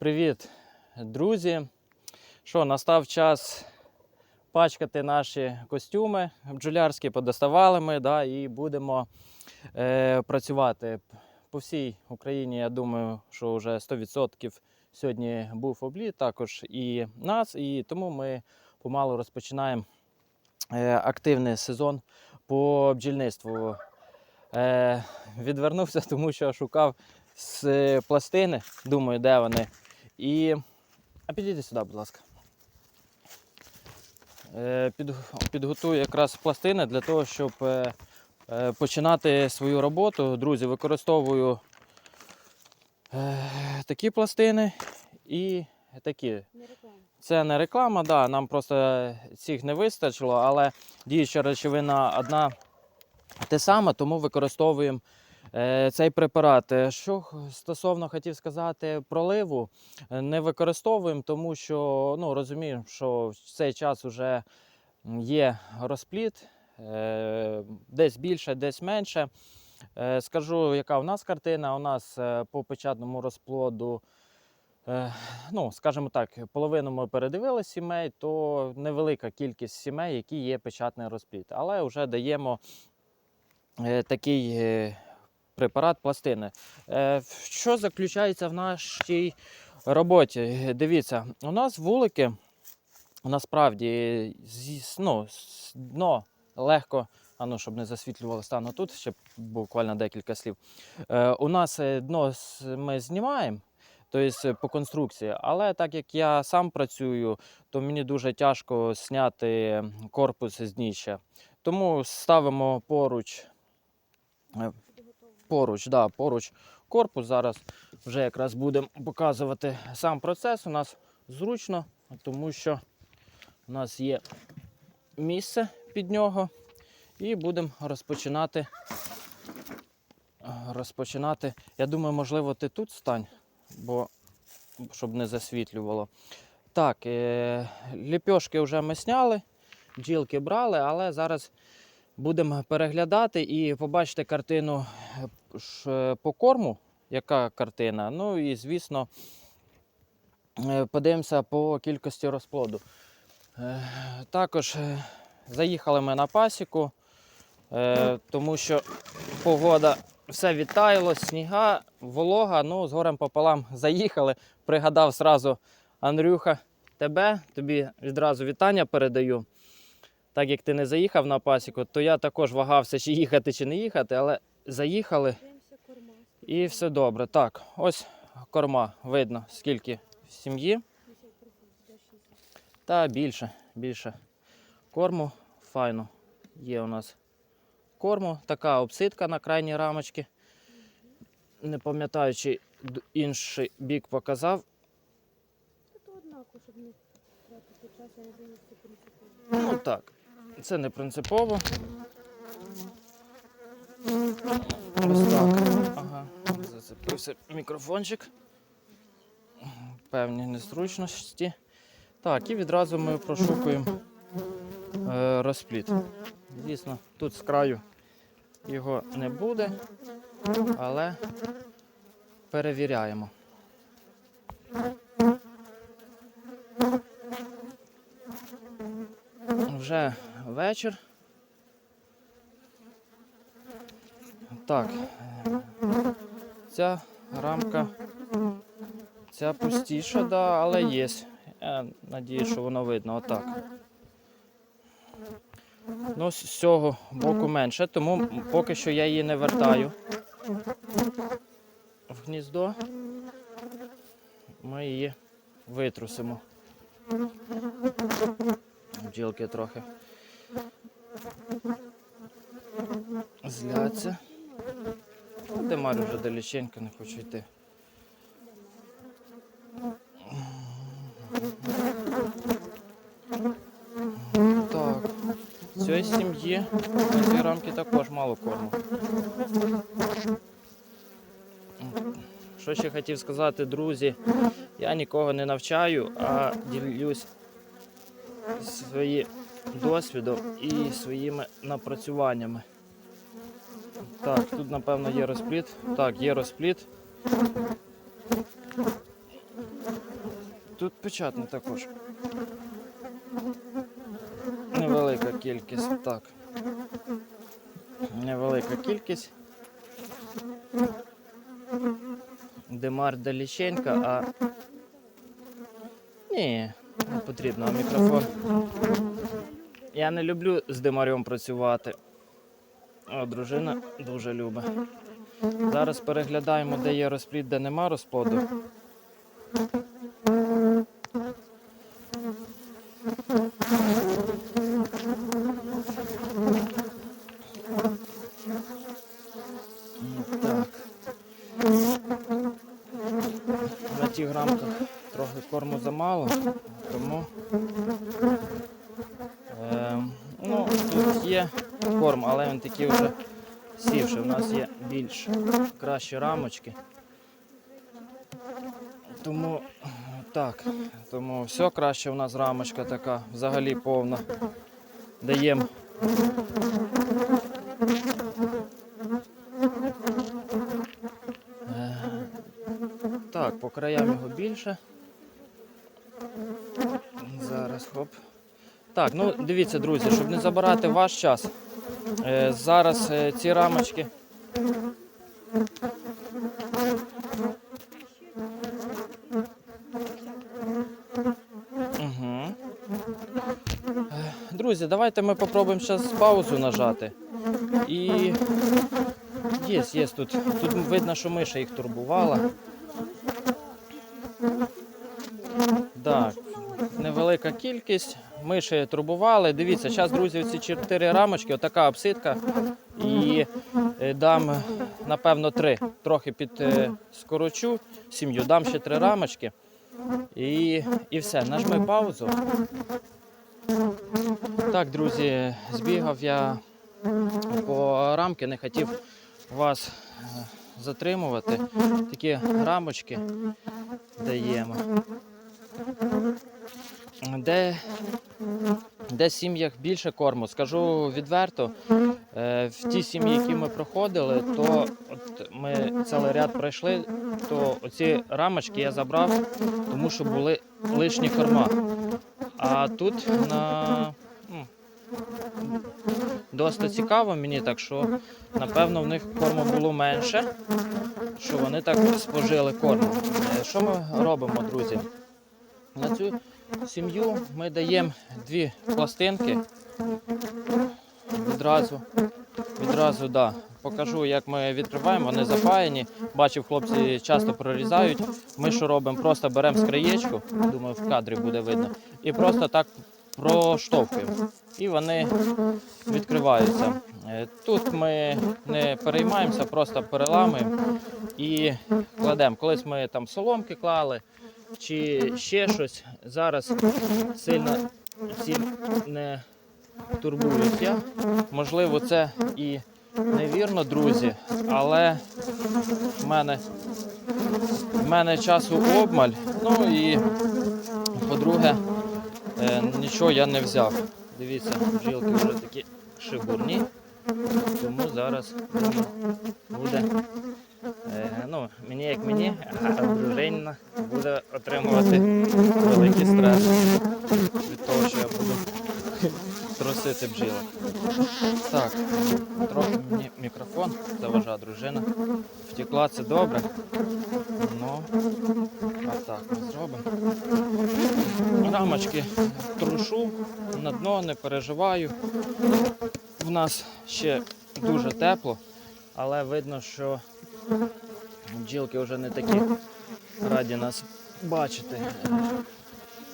Привіт, друзі. Що, настав час пачкати наші костюми бджолярські, подоставали ми, да, і будемо е, працювати. По всій Україні, я думаю, що вже 100% сьогодні був обліт, також і нас, і тому ми помалу розпочинаємо е, активний сезон по бджільництву. Е, відвернувся, тому що шукав з пластини, думаю, де вони. І. А підійди сюди, будь ласка. Е, під, підготую якраз пластини для того, щоб е, е, починати свою роботу. Друзі, використовую такі пластини і такі. Не реклама. Це не реклама, да, нам просто цих не вистачило, але діюча речовина одна те саме, тому використовуємо цей препарат. Е, Що стосовно хотів сказати проливу, е, не використовуємо, тому що ну, розуміємо, що в цей час вже є розпліт, е, десь більше, десь менше. Е, Скажу, яка у нас картина. У нас е, по печатному розплоду Е, ну, скажімо так, половину ми передивили сімей, то невелика кількість сімей, які є печатний розплід. Але вже даємо е, такий е, препарат пластини. Е, що заключається в нашій роботі? Дивіться, у нас вулики насправді ну, дно легко. А ну, щоб не засвітлювало стану тут, ще буквально декілька слів. Е, у нас е, дно ми знімаємо, тобто по конструкції. Але так як я сам працюю, то мені дуже тяжко зняти корпус з дніща. Тому ставимо поруч, поруч, да, поруч корпус. Зараз вже якраз будемо показувати сам процес. У нас зручно, тому що у нас є місце під нього. І будемо розпочинати. Розпочинати. Я думаю, можливо, ти тут стань, бо щоб не засвітлювало. Так, е, ліпьошки вже ми сняли, бджілки брали, але зараз будемо переглядати і побачити картину е, по корму, яка картина. Ну і, звісно, е, подивимося по кількості розплоду. Е, Також заїхали ми на пасіку, тому що погода все відтаяло, сніга, волога. Ну, з горем пополам заїхали. Пригадав зразу Андрюха, тебе, тобі відразу вітання передаю. Так як ти не заїхав на пасіку, то я також вагався, чи їхати, чи не їхати, але заїхали і все добре. Так, ось корма, видно, скільки в сім'ї. 50% до 60. Та більше, більше корму. Файно. Є у нас корму. Така обсидка на крайній рамочці. Не пам'ятаю, чи інший бік показав. То однаково, щоб не тратити час, я не думаю, що. Ну так, це не принципово. Ось так. Ага, зацепився мікрофончик. Певні незручності. Так, і відразу ми прошукуємо е, розпліт. Звісно, тут з краю його не буде, але перевіряємо. Вже вечір. Так. Ця рамка. Ця пустіша, да, але є. Я надію, що воно видно. Отак. Ну, з цього боку менше, тому поки що я її не вертаю в гніздо. Ми її витрусимо. Бджілки трохи зляться. Де Марю вже далеченько, не хочу йти. Так, в сім'ї на цій рамки також мало корму. Що ще хотів сказати, друзі, я нікого не навчаю, а ділюсь своїм досвідом і своїми напрацюваннями. Так, тут напевно є розпліт. Так, є розпліт. тут печатно також. Невелика кількість, так. Невелика кількість. Демар Даліченка, а. Ні, не потрібно, мікрофон. Я не люблю з димарем працювати. А дружина дуже любить. Зараз переглядаємо, де є розплід, де нема розплоду. Так. На тих грамках трохи корму замало, тому ем, ну, тут є корм, але він такий вже сівший. У нас є більш кращі рамочки. Тому так, тому все краще у нас рамочка така, взагалі повна. Даємо. Е, Так, по краям його більше. Зараз хоп. Так, ну дивіться, друзі, щоб не забирати ваш час. Е, зараз е, ці рамочки. Угу. Друзі, давайте ми попробуємо зараз паузу нажати. І. Є, є тут. Тут видно, що миша їх турбувала. Так, невелика кількість. Миші турбували. Дивіться, зараз, друзі, ці чотири рамочки, отака обсидка. І е, дам, напевно, три. Трохи під е, скорочу сім'ю, дам ще три рамочки. І, і все, нажми паузу. Так, друзі, збігав я по рамки, не хотів вас е, затримувати. Такі рамочки даємо. Де, де в сім'ях більше корму, скажу відверто, е, в ті сім'ї, які ми проходили, то от ми цілий ряд пройшли, то оці рамочки я забрав, тому що були лишні корма. А тут на ну, досить цікаво мені, так що напевно в них корму було менше, що вони так спожили корму. Е, Що ми робимо, друзі? На цю сім'ю ми даємо дві пластинки. Відразу, відразу, да. Покажу, як ми відкриваємо, вони запаяні. Бачив, хлопці часто прорізають. Ми що робимо? Просто беремо скриєчку, думаю, в кадрі буде видно, і просто так проштовхуємо. І вони відкриваються. Е, Тут ми не переймаємося, просто переламуємо і кладемо. Колись ми там соломки клали чи ще щось. Зараз сильно цим не турбуюся. Можливо, це і невірно, друзі, але в мене, в мене часу обмаль. Ну і по-друге, е, нічого я не взяв. Дивіться, бджілки вже такі шибурні. Тому зараз думаю, буде. Е, ну, мені як мені, а дружина буде отримувати великий стрес від того, що я буду трусити бджілок. Так, трохи мені мікрофон заважає дружина. Втекла це добре. Ну, а так ми зробимо. Рамочки трушу, на дно не переживаю. В нас ще дуже тепло, але видно, що бджілки вже не такі раді нас бачити.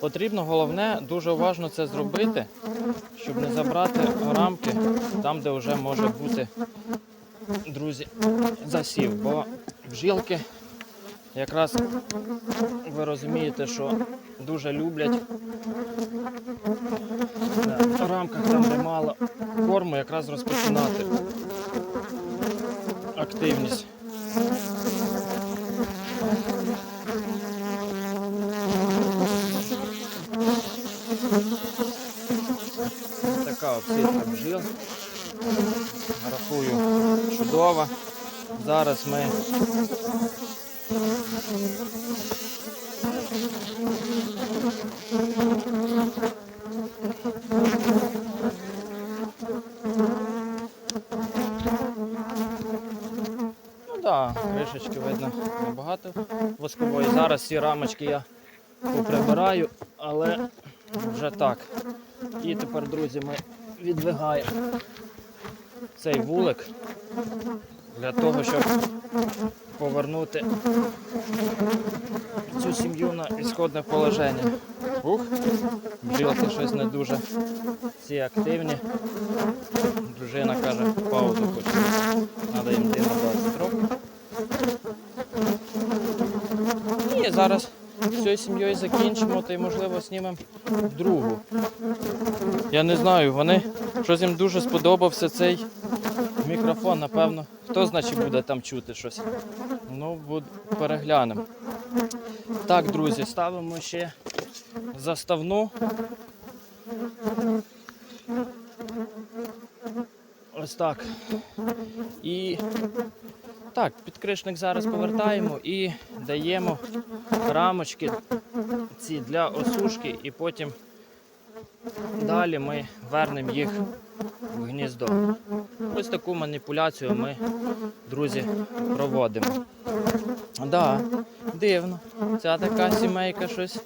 Потрібно головне дуже уважно це зробити, щоб не забрати рамки там, де вже може бути, друзі, засів. Бо бджілки якраз ви розумієте, що дуже люблять на рамках там, де мало корму, якраз розпочинати активність. Така обсідка бджіл. Рахую чудово. Зараз ми да, кришечки видно небагато воскової. Зараз ці рамочки я поприбираю, але вже так. І тепер, друзі, ми відвигаємо цей вулик для того, щоб повернути цю сім'ю на ісходне положення. Ух, бджілки щось не дуже всі активні. Дружина каже, паузу хоче. Треба їм дим дати трохи. І зараз з сім'єю закінчимо та й можливо знімемо другу. Я не знаю, вони щось їм дуже сподобався цей мікрофон, напевно. Хто значить буде там чути щось? Ну, переглянемо. Так, друзі, ставимо ще заставну. Ось так. І так, підкришник зараз повертаємо і даємо рамочки ці для осушки, і потім далі ми вернемо їх в гніздо. Ось таку маніпуляцію ми, друзі, проводимо. Да, дивно. Ця така сімейка щось.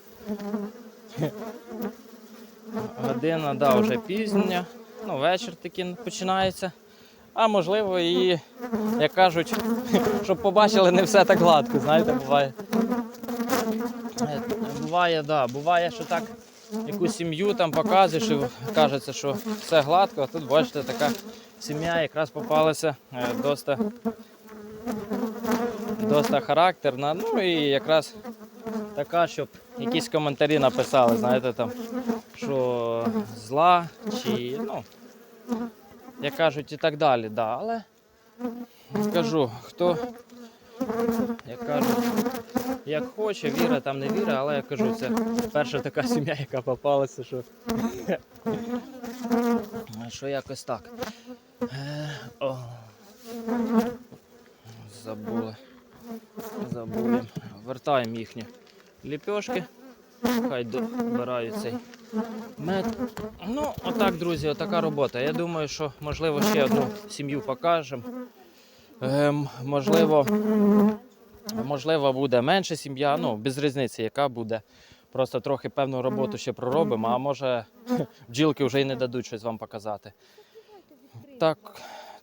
Година, да, вже пізня. Ну, вечір такий починається. А можливо, і, як кажуть, щоб побачили, не все так гладко, знаєте, буває. Е, Буває, да, буває, що так якусь сім'ю там показуєш і кажеться, що все гладко, а тут бачите, така сім'я якраз попалася е, доста, доста характерна. Ну і якраз така, щоб якісь коментарі написали, знаєте, там, що зла чи ну, як кажуть, і так далі. Да. Але скажу, хто, як кажуть, як хоче, віра там не віра, але я кажу, це перша така сім'я, яка попалася, що, що якось так. Е, О. Забули. Забули. Вертаємо їхні ліпьошки. Хай добирають цей мед. Ну, отак, друзі, отака робота. Я думаю, що можливо ще одну сім'ю покажемо. Ем, можливо, можливо, буде менша сім'я, ну, без різниці, яка буде. Просто трохи певну роботу ще проробимо, а може бджілки вже й не дадуть щось вам показати. Так,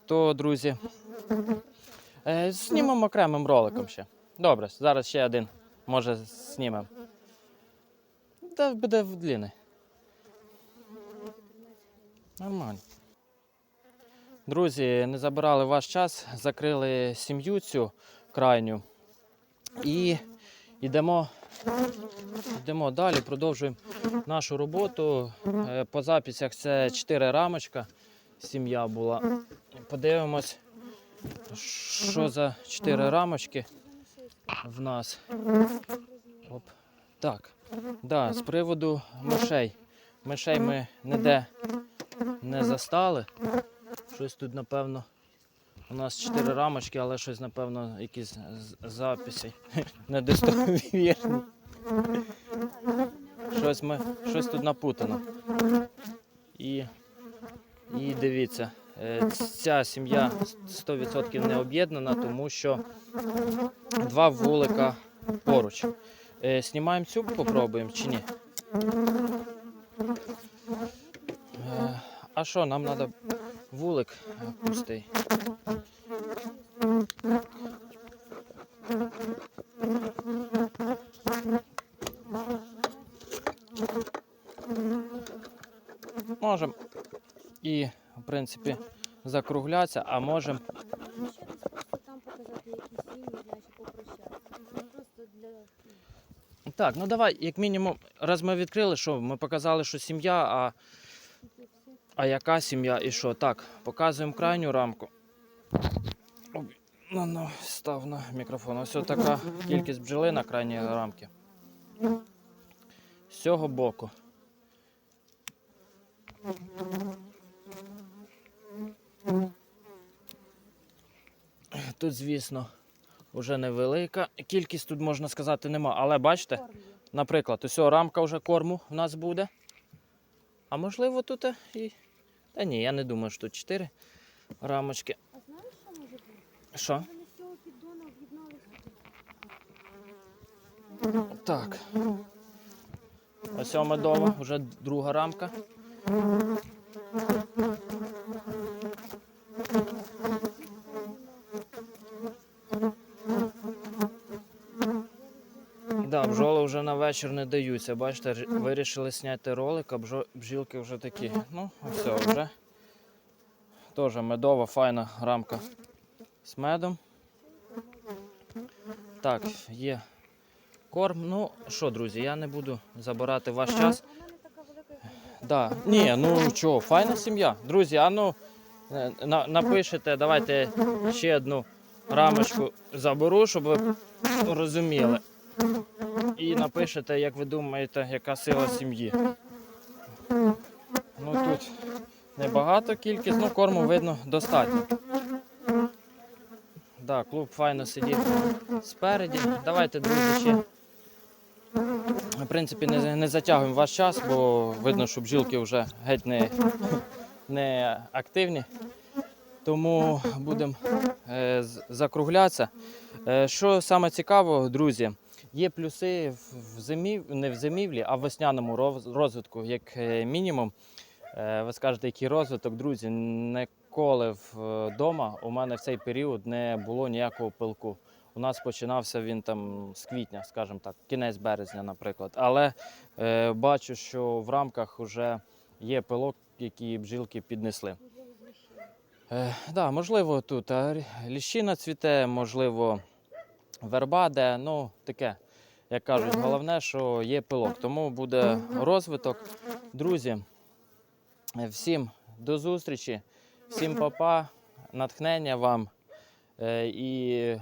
то, друзі, е, знімемо окремим роликом ще. Добре, зараз ще один, може, знімемо. Та буде в длини. Нормально. Друзі, не забирали ваш час, закрили сім'ю цю крайню. І йдемо, йдемо далі, продовжуємо нашу роботу. Е, По записях це 4 рамочка. Сім'я була. Подивимось, що за 4 рамочки в нас. Оп. Так. Да, з приводу мишей. Мишей ми ніде не застали. Щось тут, напевно, у нас чотири рамочки, але щось, напевно, якісь записи недостовірні. Щось, ми, щось тут напутано. І, і дивіться, ця сім'я 100% не об'єднана, тому що два вулика поруч. Е, Знімаємо цю, попробуємо чи ні? Е, А що, нам треба вулик е, пустий. Можемо і, принципі, закруглятися, а можемо там показати якісь сім'ї, наші попрощатися. Просто для Так, ну давай, як мінімум, раз ми відкрили, що ми показали, що сім'я, а, а яка сім'я і що? Так, показуємо крайню рамку. Ну, ну, став на мікрофон. Ось така кількість бджоли на крайній рамці. З цього боку. Тут, звісно, вже невелика. Кількість тут можна сказати нема, але бачите, наприклад, ось рамка вже корму в нас буде. А можливо, тут і. Та ні, я не думаю, що тут 4 рамочки. А знаєш, що може бути? Що? Вони з цього піддону об'єдналися. Так. Ось медова, вже друга рамка. Да, бджоли вже на вечір не даються. Бачите, вирішили зняти ролик, а бджілки вже такі. Ну, все, вже. Теж медова, файна рамка з медом. Так, є корм. Ну що, друзі, я не буду забирати ваш час. Да. Ні, ну чого, файна сім'я. Друзі, а ну е, на, напишете, давайте ще одну рамочку заберу, щоб ви розуміли. І напишете, як ви думаєте, яка сила сім'ї. Ну тут небагато кількість, ну корму видно достатньо. Да, клуб файно сидів спереді. Давайте, друзі, ще. В принципі, не, не затягуємо ваш час, бо видно, що бджілки вже геть не, не активні. Тому будемо е, закруглятися. Е, що саме цікаво, друзі, є плюси в, зимів, не в зимівлі, а в весняному розвитку, як е, мінімум. Е, ви скажете, який розвиток, друзі, ніколи вдома у мене в цей період не було ніякого пилку. У нас починався він там з квітня, скажімо так, кінець березня, наприклад. Але е, бачу, що в рамках вже є пилок, який бджілки піднесли. Е, да, можливо, тут ліщина цвіте, можливо, верба, де, ну, таке, як кажуть, головне, що є пилок, тому буде розвиток. Друзі, всім до зустрічі, всім папа, натхнення вам е, і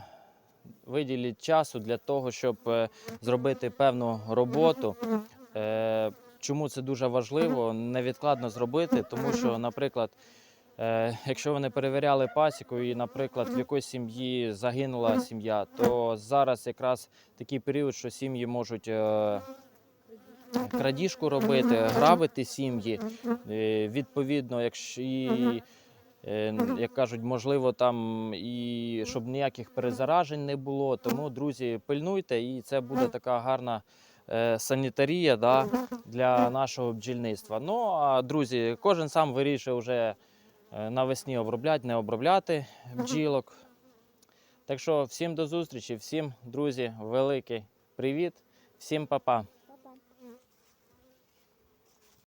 виділіть часу для того, щоб е, зробити певну роботу. Е, Чому це дуже важливо невідкладно зробити, тому що, наприклад, якщо ви не перевіряли пасіку і, наприклад, в якоїсь сім'ї загинула сім'я, то зараз якраз такий період, що сім'ї можуть е, крадіжку робити, грабити сім'ї. Е, відповідно, якщо і, е, як кажуть, можливо, там і щоб ніяких перезаражень не було. Тому, друзі, пильнуйте, і це буде така гарна. е, Санітарія да, для нашого бджільництва. Ну а друзі, кожен сам вирішує вже е, навесні обробляти, не обробляти бджілок. Так що всім до зустрічі, всім, друзі, великий привіт, всім па-па.